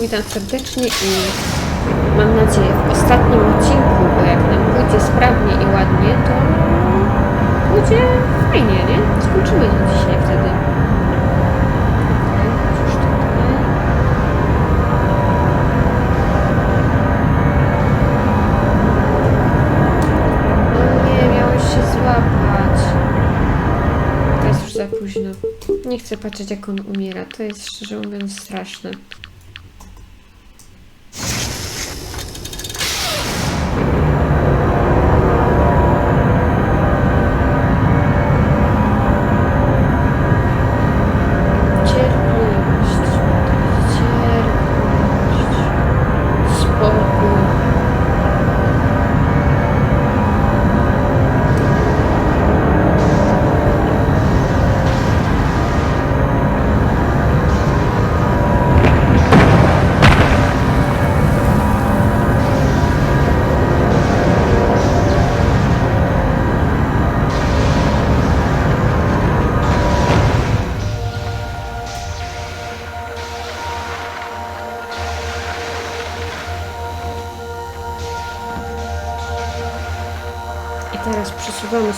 Witam serdecznie i mam nadzieję w ostatnim odcinku, bo jak nam pójdzie sprawnie i ładnie, to pójdzie fajnie, nie? Skończymy to dzisiaj wtedy. No za późno. Nie chcę patrzeć jak on umiera. To jest szczerze mówiąc straszne.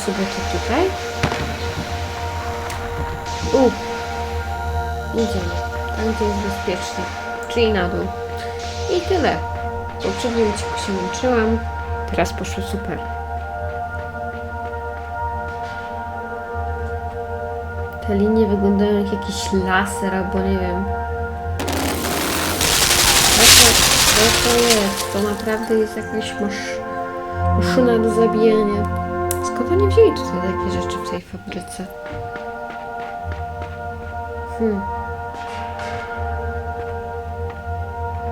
Sobie to tutaj. U. Idziemy. Tam, gdzie jest bezpiecznie. Czyli na dół. I tyle. W poprzednim odcinku się męczyłam. Teraz poszło super. Te linie wyglądają jak jakiś laser albo nie wiem. Co to, to jest? To naprawdę jest jakaś masz... maszyna do zabijania. Skąd oni wzięli tutaj takie rzeczy w tej fabryce? Hmm.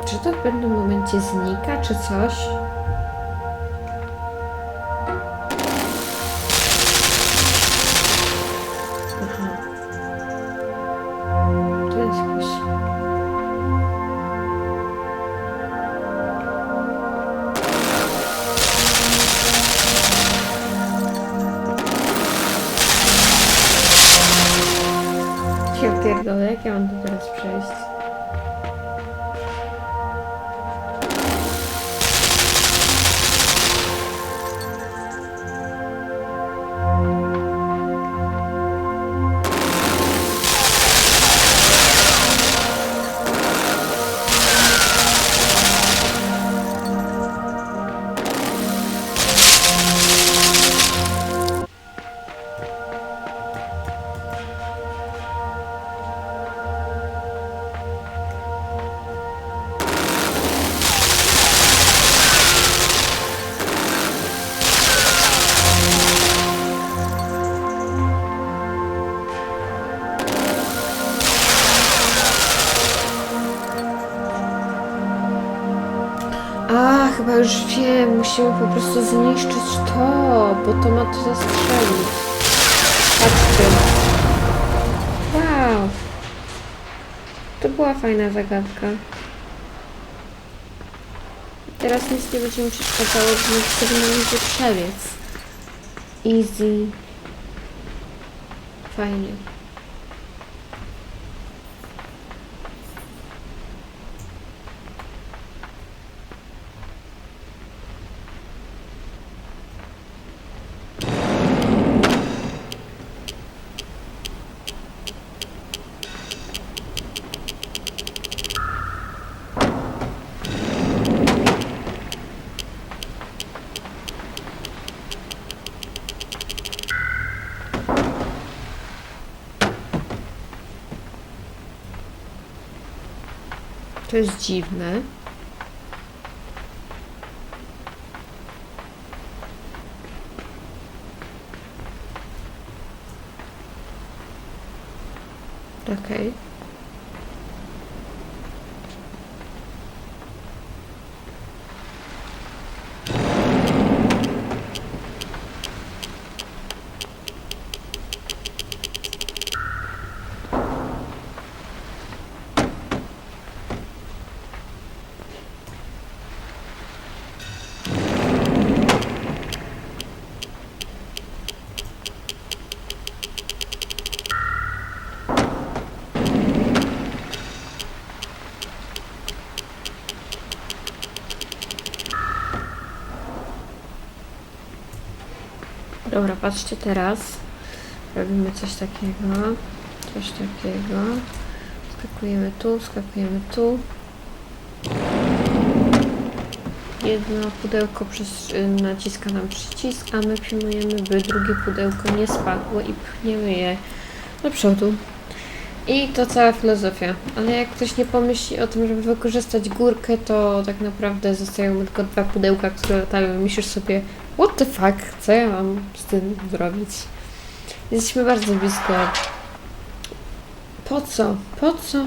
Czy to w pewnym momencie znika, czy coś? Musimy po prostu zniszczyć to, bo to ma to zastrzelić. Patrzcie. Wow. To była fajna zagadka. Teraz nic nie będzie mi przeszkadzało, bo sygnalizy przebiec. Easy. Fajnie. To jest dziwne. Okej. Dobra, patrzcie teraz. Robimy coś takiego. Coś takiego. Skakujemy tu, skakujemy tu. Jedno pudełko przez, y, naciska nam przycisk, a my pilnujemy, by drugie pudełko nie spadło i pchniemy je do przodu. I to cała filozofia. Ale jak ktoś nie pomyśli o tym, żeby wykorzystać górkę, to tak naprawdę zostają tylko dwa pudełka, które latają i myślisz sobie what the fuck, co ja mam z tym zrobić? Jesteśmy bardzo blisko. Po co? Po co?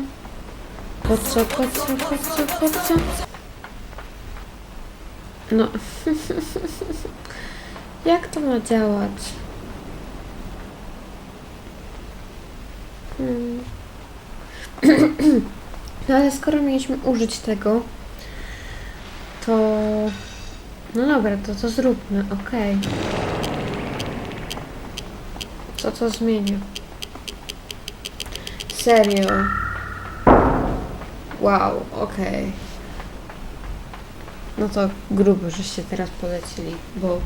Po co? Po co? Po co? Po co? No. Jak to ma działać? No ale skoro mieliśmy użyć tego, to... No dobra, to to zróbmy, okej. Co to zmienia? Serio? Wow, okej. No to grubo, żeście teraz polecili, bo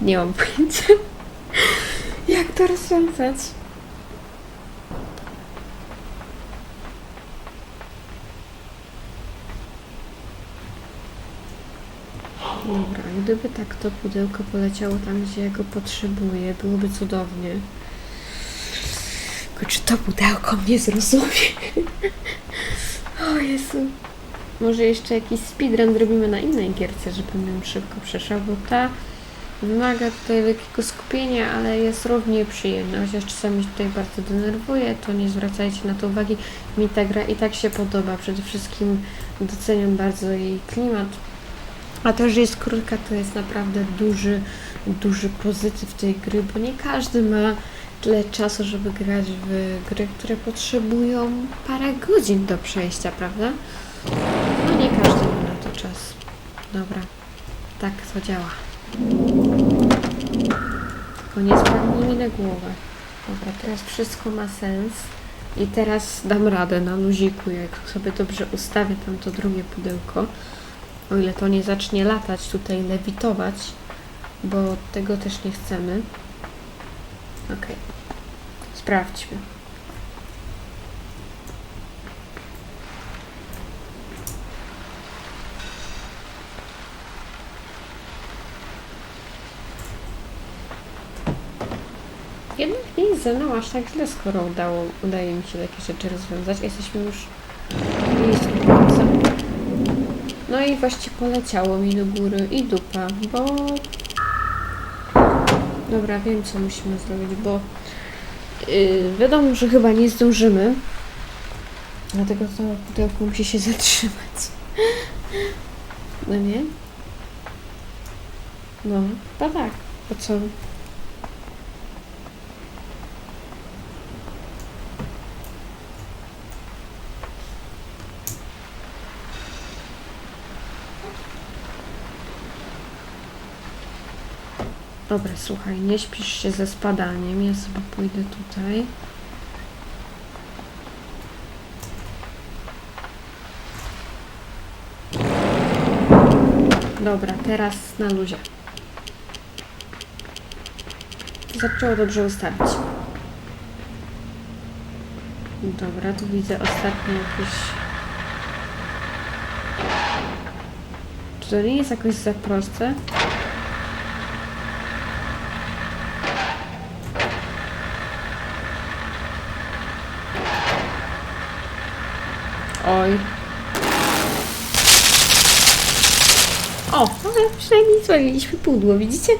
nie mam pojęcia, jak to rozwiązać. Dobra, gdyby tak to pudełko poleciało tam, gdzie ja go potrzebuję, byłoby cudownie. Tylko czy to pudełko mnie zrozumie? o Jezu. Może jeszcze jakiś speedrun zrobimy na innej gierce, żebym ją szybko przeszła, bo ta wymaga tutaj lekkiego skupienia, ale jest równie przyjemna. Chociaż czasami tutaj bardzo denerwuje, to nie zwracajcie na to uwagi. Mi ta gra i tak się podoba. Przede wszystkim doceniam bardzo jej klimat. A to, że jest krótka, to jest naprawdę duży, duży pozytyw tej gry, bo nie każdy ma tyle czasu, żeby grać w gry, które potrzebują parę godzin do przejścia, prawda? No nie każdy ma na to czas. Dobra, tak to działa. Tylko nie spadnie mi na głowę. Dobra, teraz wszystko ma sens. I teraz dam radę na luziku, jak sobie dobrze ustawię tam to drugie pudełko. O ile to nie zacznie latać tutaj, lewitować, bo tego też nie chcemy. Okej. Sprawdźmy. Jednak nie jest ze mną aż tak źle, skoro udało, udaje mi się takie rzeczy rozwiązać. Jesteśmy już blisko końca. No i właściwie poleciało mi do góry i dupa, bo... Dobra, wiem co musimy zrobić, bo yy, wiadomo, że chyba nie zdążymy. Dlatego to pudełko musi się zatrzymać. No nie? No, chyba tak. Po co? Dobra, słuchaj, nie śpisz się ze spadaniem. Ja sobie pójdę tutaj. Dobra, teraz na luzie. Zaczęło dobrze ustawić. Dobra, tu widzę ostatnie jakieś... Czy to nie jest jakoś za proste? Oj. O, ale przynajmniej zwaliliśmy pudło, widzicie?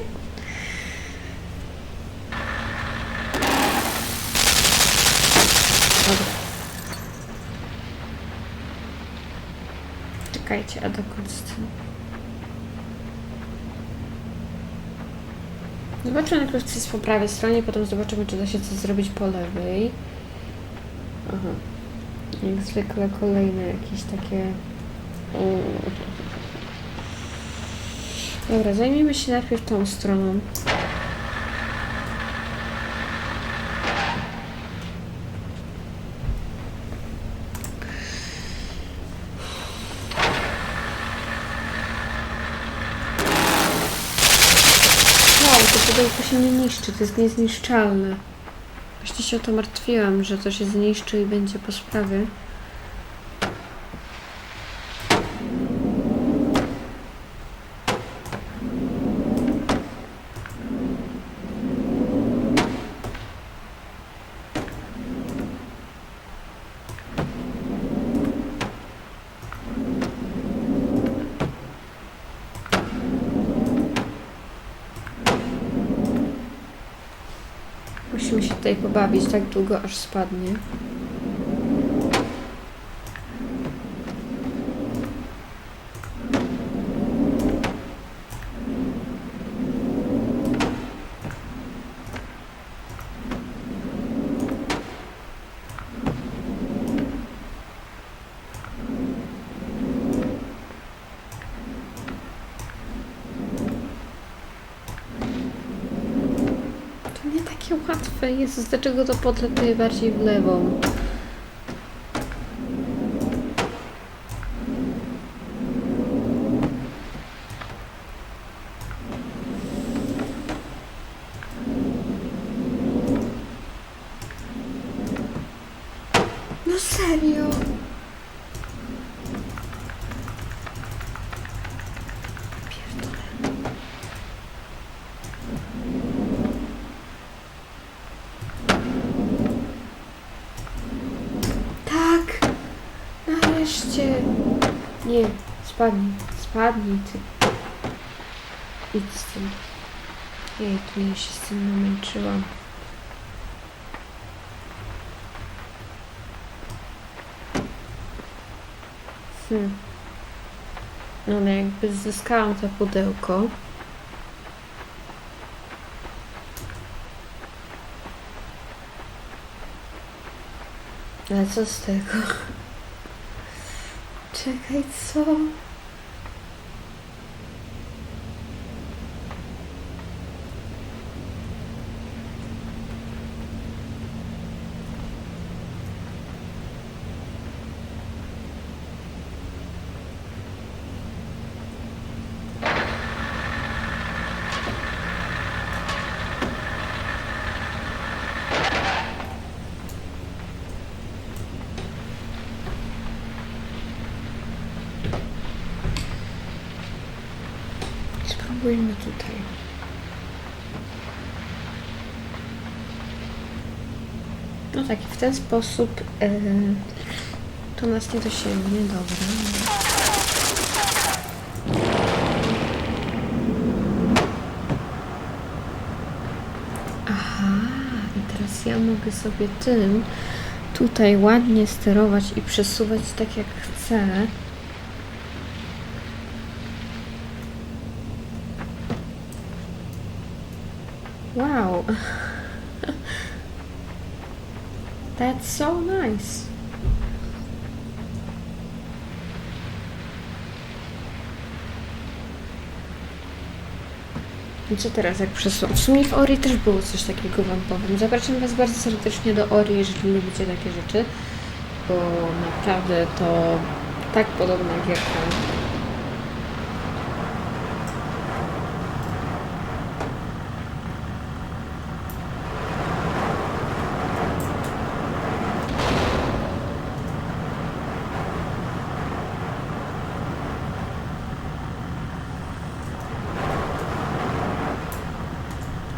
Dobra. Czekajcie, a dokąd z tym? Zobaczymy najpierw, co jest po prawej stronie, potem zobaczymy, czy da się coś zrobić po lewej. Aha. Jak zwykle kolejne jakieś takie... Mm. Dobra, zajmijmy się najpierw tą stroną. Wow. To pudełko się nie niszczy, to jest niezniszczalne. Właśnie się o to martwiłam, że to się zniszczy i będzie po sprawie. Musimy się tutaj pobawić tak długo, aż spadnie. To nie łatwe. Jezus, dlaczego to podlatuje bardziej w lewą? No serio? Pierdolę. Tak! Nareszcie! Nie, spadnij, spadnij ty. Idź z tym. Jej, tu ja się z tym namęczyłam. Hmm. No, no jakby zyskałam to pudełko. Ale co z tego? Czekaj, co? Spróbujmy tutaj. No tak, w ten sposób yy, to nas nie dosięgnie, dobra. Ja mogę sobie tym tutaj ładnie sterować i przesuwać tak jak chcę. Wow. That's so nice. I co teraz, jak przesuwam? W sumie w Ori też było coś takiego, Wam powiem. Zapraszam Was bardzo serdecznie do Ori, jeżeli lubicie takie rzeczy, bo naprawdę to tak podobna gierka.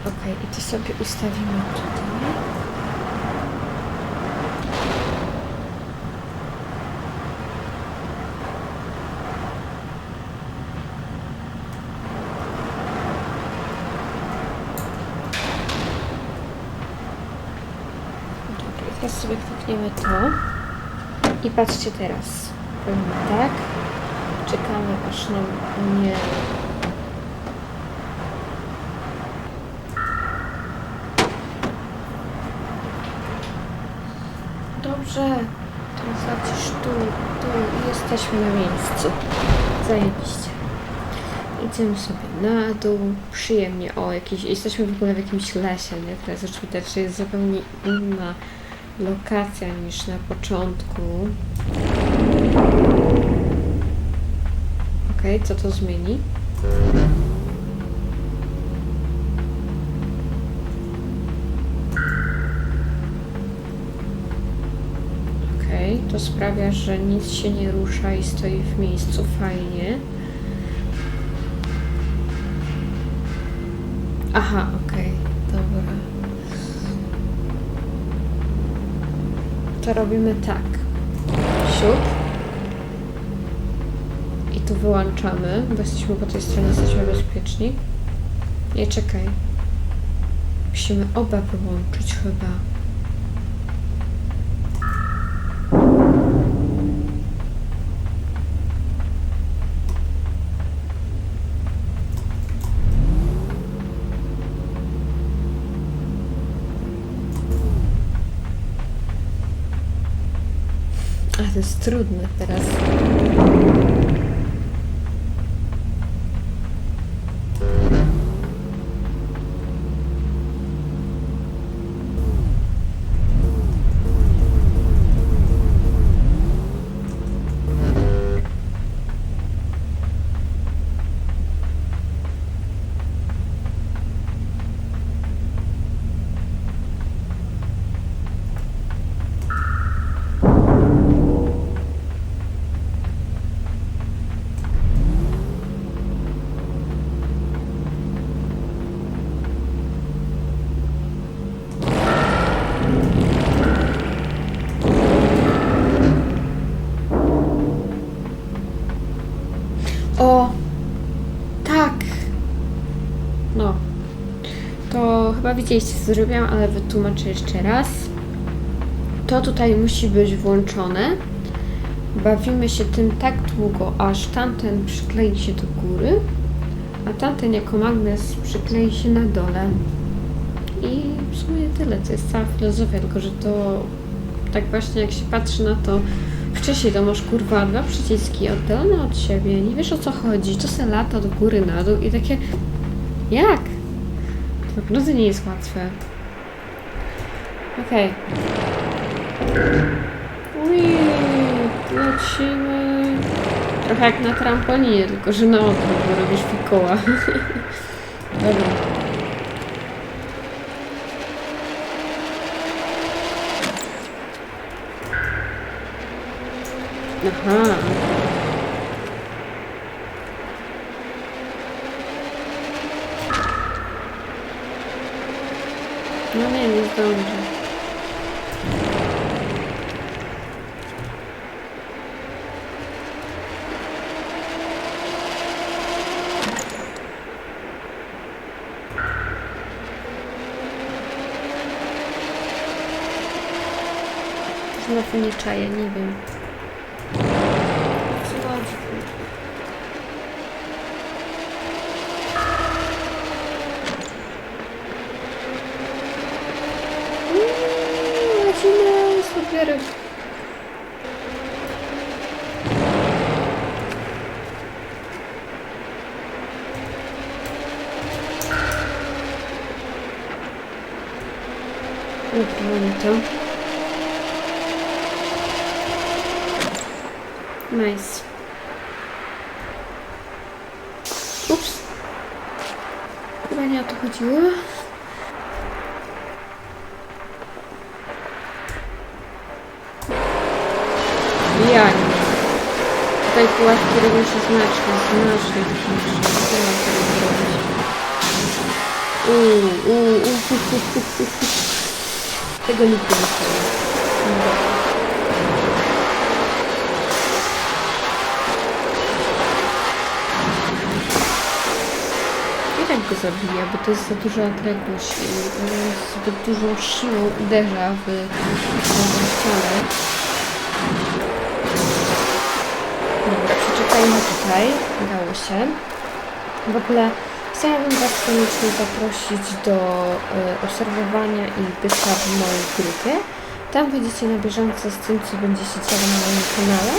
Okej, i to sobie ustawimy tutaj. Dobra, teraz sobie klikniemy to. I patrzcie teraz. Tak. Czekamy aż nam nie Dobrze. Teraz lecisz tu, tu jesteśmy na miejscu. Zajebiście. Idziemy sobie na dół. Przyjemnie. O, jakiś, jesteśmy w ogóle w jakimś lesie, nie? Teraz już widać, że jest zupełnie inna lokacja niż na początku. Okej, co to zmieni? To sprawia, że nic się nie rusza i stoi w miejscu fajnie. Aha, okej, dobra. To robimy tak. Siup. I tu wyłączamy, bo jesteśmy po tej stronie, jesteśmy bezpieczni. Nie, czekaj. Musimy oba wyłączyć chyba. Jest trudne teraz. Widzieliście, co zrobiłam, ale wytłumaczę jeszcze raz. To tutaj musi być włączone. Bawimy się tym tak długo, aż tamten przyklei się do góry, a tamten jako magnes przyklei się na dole. I w sumie tyle, to jest cała filozofia, tylko że to tak właśnie jak się patrzy na to wcześniej, to masz kurwa dwa przyciski oddalone od siebie, nie wiesz o co chodzi, to se lata do góry, na dół i takie jak? To naprawdę nie jest łatwe. Okej. Ui, lecimy. Trochę jak na trampolinie, tylko że na odwrót, bo robisz fikoła. Dobra. Aha. Öldü. cara. Pronto. Mas... Ups. O Daniel né, continua. Robią się znacznie, znacznie trudniejsze. Co mam teraz zrobić? Uuu, uuu, uuu. Tego nikt nie chciał. Dobra. I tak go zabija, bo to jest za duża odległość zbyt dużą siłą uderza w tą ścianę. Przeczekajmy tutaj. Udało się. W ogóle chciałabym Was koniecznie zaprosić do e, obserwowania i bycia w mojej grupie. Tam będziecie na bieżąco z tym, co będzie się działo na moim kanale.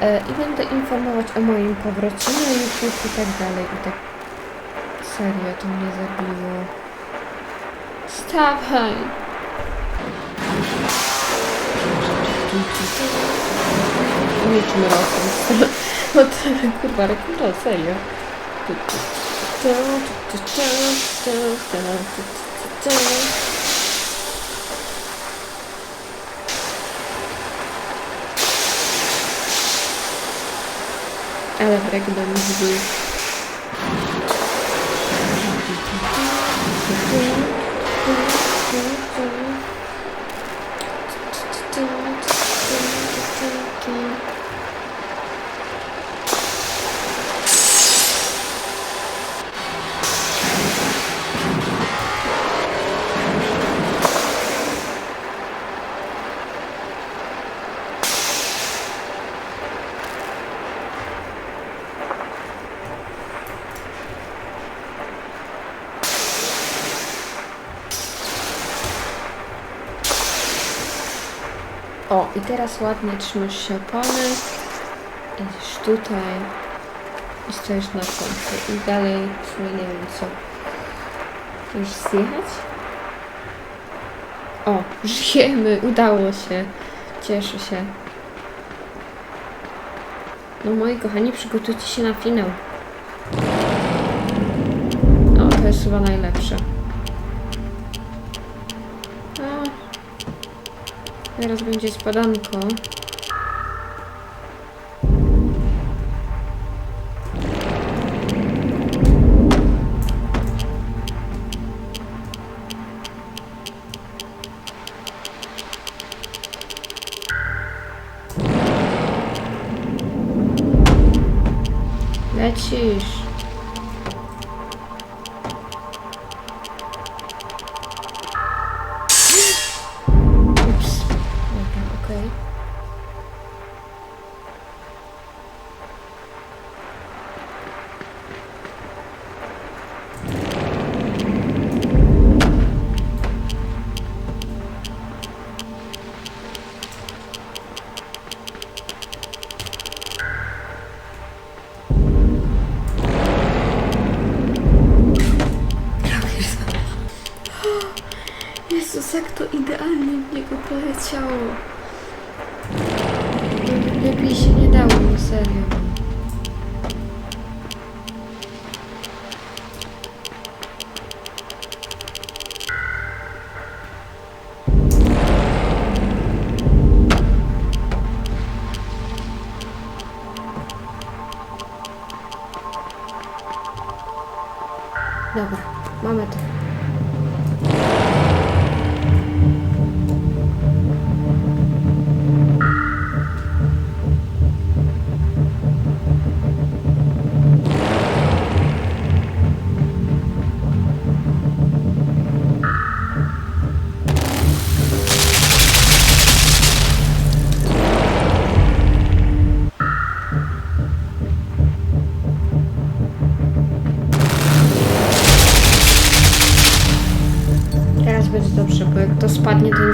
E, I będę informować o moim powrocie na YouTube i tak dalej. I tak serio to mnie zabiło. Stawaj! Niczym rokiem. No tyle, kurwa, rekura, serio. Ale fragment był. Teraz ładnie trzymasz się opony. Idziesz tutaj. I stoisz na końcu. I dalej, w nie wiem co. Już zjechać? O, żyjemy! Udało się. Cieszę się. No moi kochani, przygotujcie się na finał. O, to jest chyba najlepsze. Teraz będzie spadanko.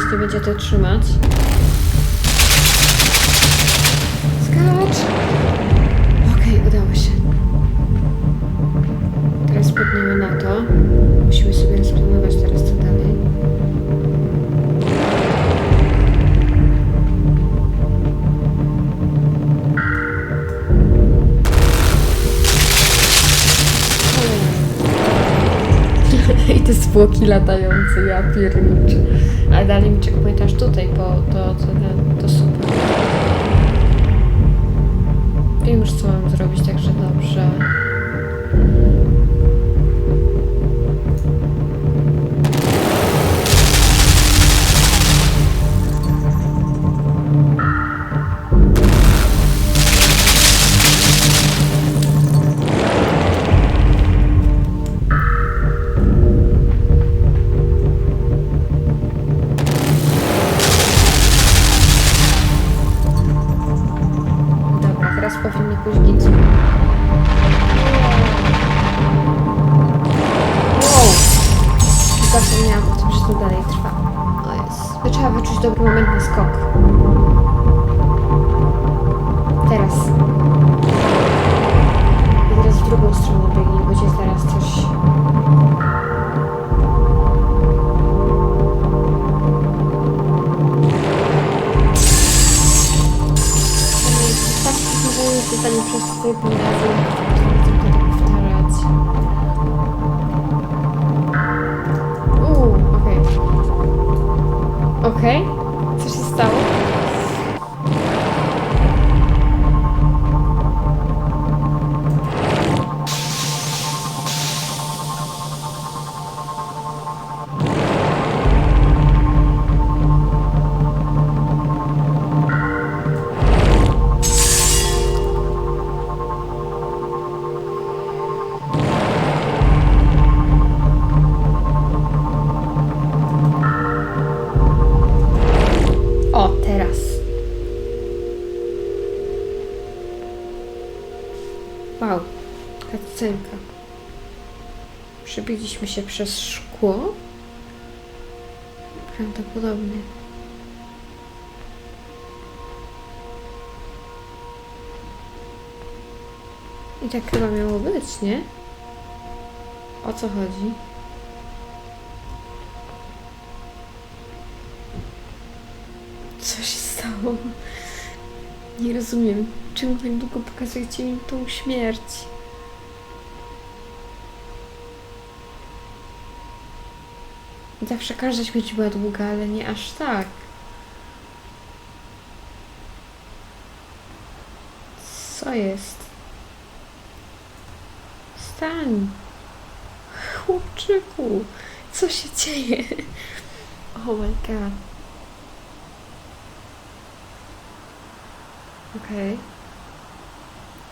Spadnie, to nic nie będzie to trzymać. Skacz! Okej, udało się. Teraz spadniemy na to. Musimy sobie rozplanować teraz co dalej. I te zwłoki latające, ja pierniczę. Ale dalej mi checkpointaż tutaj, bo to, to, to super. Wiem już co mam zrobić, także dobrze. Biegnij, bo cię zaraz coś... Tak, pytanie przez tryb scenka. Przebiliśmy się przez szkło? Prawdopodobnie. I tak chyba miało być, nie? O co chodzi? Co się stało? Nie rozumiem, czemu tak długo pokazujecie mi tą śmierć? Zawsze każda śmierć była długa, ale nie aż tak. Co jest? Stań! Chłopczyku! Co się dzieje? Oh my god. Okej.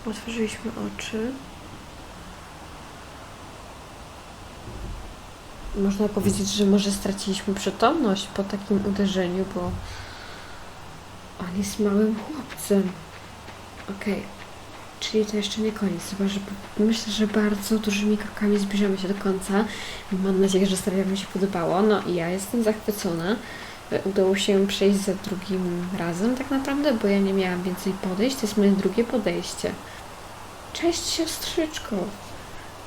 Otworzyliśmy oczy. Można powiedzieć, że może straciliśmy przytomność po takim uderzeniu, bo on jest małym chłopcem. Okej. Czyli to jeszcze nie koniec, chyba że myślę, że bardzo dużymi krokami zbliżamy się do końca. Mam nadzieję, że seria Wam się podobało. No i ja jestem zachwycona. Udało się przejść za drugim razem tak naprawdę, bo ja nie miałam więcej podejść. To jest moje drugie podejście. Cześć siostrzyczko.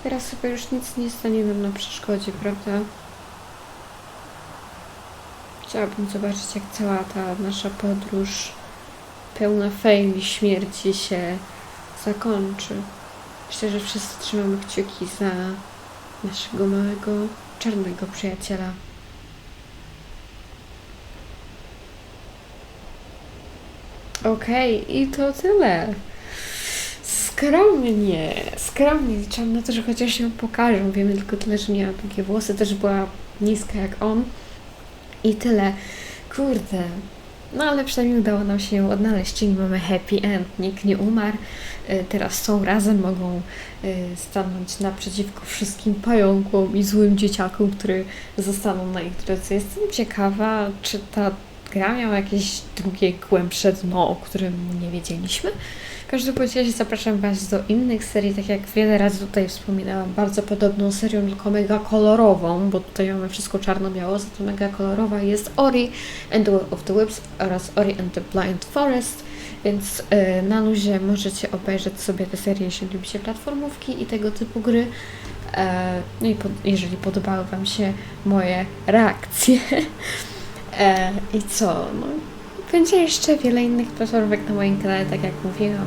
Teraz chyba już nic nie stanie nam na przeszkodzie, prawda? Chciałabym zobaczyć, jak cała ta nasza podróż pełna fail i śmierci się zakończy. Myślę, że wszyscy trzymamy kciuki za naszego małego czarnego przyjaciela. Okej, i to tyle. Skromnie, skromnie liczyłam na to, że chociaż się pokażą. Wiemy tylko tyle, że miała długie włosy, też była niska jak on. I tyle. Kurde. No ale przynajmniej udało nam się ją odnaleźć, czyli mamy happy end. Nikt nie umarł. Y, Teraz są razem, mogą y, stanąć naprzeciwko wszystkim pająkom i złym dzieciakom, które zostaną na ich drodze. Jestem ciekawa, czy ta gra miała jakieś drugie, głębsze dno, o którym nie wiedzieliśmy. W każdym bądź razie zapraszam Was do innych serii, tak jak wiele razy tutaj wspominałam, bardzo podobną serią, tylko mega kolorową, bo tutaj mamy wszystko czarno-biało, za to mega kolorowa jest Ori and the Will of the Whips oraz Ori and the Blind Forest, więc y, na luzie możecie obejrzeć sobie te serie, jeśli lubicie platformówki i tego typu gry. E, No i po, jeżeli podobały Wam się moje reakcje, E, I co? No, będzie jeszcze wiele innych platformówek na moim kanale, tak jak mówiłam.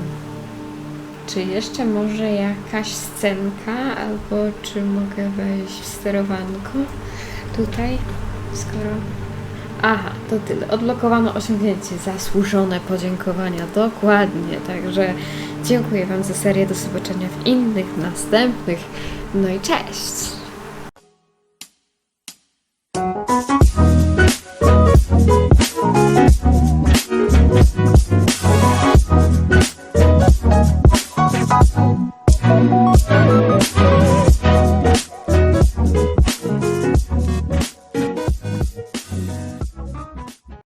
Czy jeszcze może jakaś scenka, albo czy mogę wejść w sterowanko tutaj, skoro... Aha, to tyle. Odblokowano osiągnięcie, zasłużone podziękowania, dokładnie. Także dziękuję Wam za serię, do zobaczenia w innych, następnych. No i cześć!